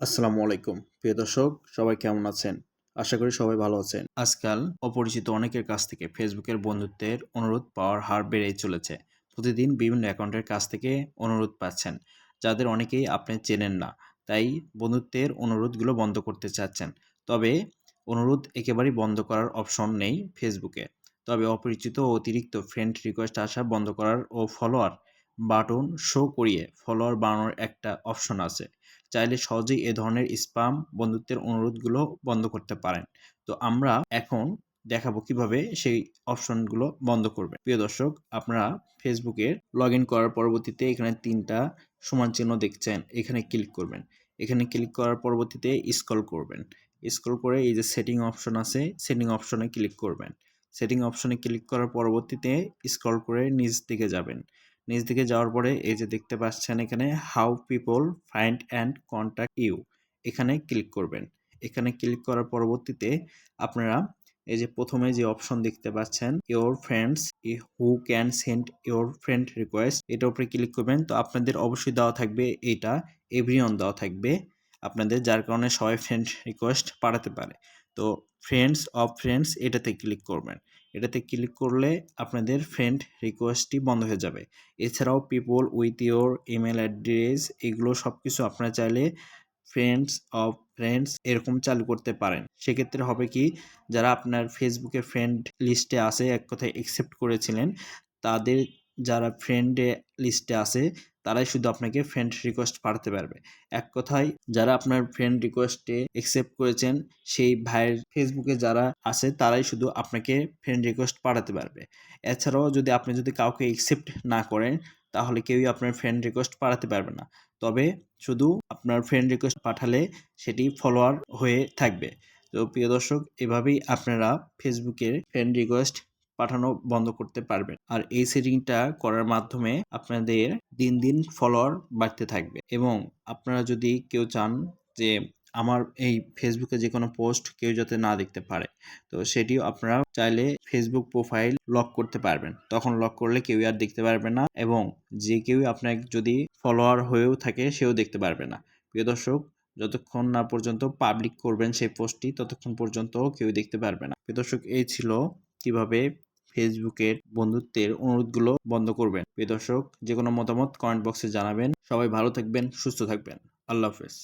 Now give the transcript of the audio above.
আসসালামু আলাইকুম। প্রিয় দর্শক, সবাই কেমন আছেন? আশা করি সবাই ভালো আছেন। আজকাল অপরিচিত অনেকের কাছ থেকে ফেসবুকের বন্ধুত্বের অনুরোধ পাওয়ার হার বেড়েই চলেছে। প্রতিদিন বিভিন্ন অ্যাকাউন্টের কাছ থেকে অনুরোধ পাচ্ছেন, যাদের অনেকেই আপনি চেনেন না। তাই বন্ধুত্বের অনুরোধগুলো বন্ধ করতে চাচ্ছেন। তবে অনুরোধ একেবারেই বন্ধ করার অপশন নেই ফেসবুকে। তবে অপরিচিত অতিরিক্ত ফ্রেন্ড রিকোয়েস্ট আসা বন্ধ করার ও ফলোয়ার বাটন শো করিয়ে ফলোয়ার বানানোর একটা অপশন আছে। চাইলে সহজেই এ ধরনের স্পাম বন্ধুত্বের অনুরোধগুলো বন্ধ করতে পারেন। তো আমরা এখন দেখাবো কীভাবে সেই অপশনগুলো বন্ধ করবে। প্রিয় দর্শক, আপনারা ফেসবুকের লগ ইন করার পরবর্তীতে এখানে তিনটা সমান চিহ্ন দেখছেন। এখানে ক্লিক করবেন। এখানে ক্লিক করার পরবর্তীতে স্ক্রল করবেন। স্ক্রল করে এই যে সেটিং অপশন আছে সেটিং অপশনে ক্লিক করবেন। সেটিং অপশনে ক্লিক করার পরবর্তীতে স্ক্রল করে নিচ দিকে যাবেন। নিচ দিকে যাওয়ার পরে এই যে দেখতে পাচ্ছেন এখানে how people find and contact you এখানে ক্লিক করবেন। এখানে ক্লিক করার পরবর্তীতে আপনারা এই যে প্রথমে যে অপশন দেখতে পাচ্ছেন your friends who can send your friend request এটার উপরে ক্লিক করবেন। তো আপনাদের অবশ্যই দেওয়া থাকবে এটা এভরিওন দেওয়া থাকবে। আপনাদের যার কারণে সবাই ফ্রেন্ড রিকোয়েস্ট পাঠাতে পারে। তো ফ্রেন্ডস অফ ফ্রেন্ডস এটাতে ক্লিক করবেন। এটাতে ক্লিক করলে আপনাদের ফ্রেন্ড রিকোয়েস্টটি বন্ধ হয়ে যাবে। এছাড়াও people with your email address এগুলো সব কিছু আপনারা চাইলে ফ্রেন্ডস অফ ফ্রেন্ডস এরকম চালু করতে পারেন। সেক্ষেত্রে হবে কি, যারা আপনার ফেসবুকে ফ্রেন্ড লিস্টে আছে, এক কথায় অ্যাকসেপ্ট করেছিলেন, তাদের যারা ফ্রেন্ডে লিস্টে আছে তারাই শুধু আপনাকে ফ্রেন্ড রিকোয়েস্ট পাঠাতে পারবে। এক কথায়, যারা আপনার ফ্রেন্ড রিকোয়েস্টে অ্যাকসেপ্ট করেছেন, সেই ভাইয়ের ফেসবুকে যারা আছে, তারাই শুধু আপনাকে ফ্রেন্ড রিকোয়েস্ট পাঠাতে পারবে। এছাড়াও যদি আপনি যদি কাউকে অ্যাকসেপ্ট না করেন, তাহলে কেউই আপনার ফ্রেন্ড রিকোয়েস্ট পাঠাতে পারবে না। তবে শুধু আপনার ফ্রেন্ড রিকোয়েস্ট পাঠালে সেটি ফলোয়ার হয়ে থাকবে। তো প্রিয় দর্শক, এভাবেই আপনারা ফেসবুকের ফ্রেন্ড রিকোয়েস্ট পাঠানো বন্ধ করতে পারবেন। আর এই সেটিংটা করার মাধ্যমে আপনাদের দিন দিন ফলোয়ার বাড়তে থাকবে। এবং আপনারা যদি কেউ চান যে আমার এই ফেসবুকে যে কোনো পোস্ট কেউ যাতে না দেখতে পারে, তো সেটিও আপনারা চাইলে ফেসবুক প্রোফাইল লক করতে পারবেন। তখন লক করলে কেউ আর দেখতে পারবে না এবং যে কেউ আপনার যদি ফলোয়ার হয়েও থাকে সেও দেখতে পারবে না। প্রিয় দর্শক, যতক্ষণ না পর্যন্ত পাবলিক করবেন সেই পোস্টটি, ততক্ষণ পর্যন্ত কেউ দেখতে পারবে না। প্রিয় দর্শক, এই ছিল কীভাবে ফেসবুকের বন্ধুত্বের অনুরোধগুলো বন্ধ করবেন। প্রিয় দর্শক যে কোনো মতামত কমেন্ট বক্সে জানাবেন। সবাই ভালো থাকবেন, সুস্থ থাকবেন। আল্লাহ হাফেজ।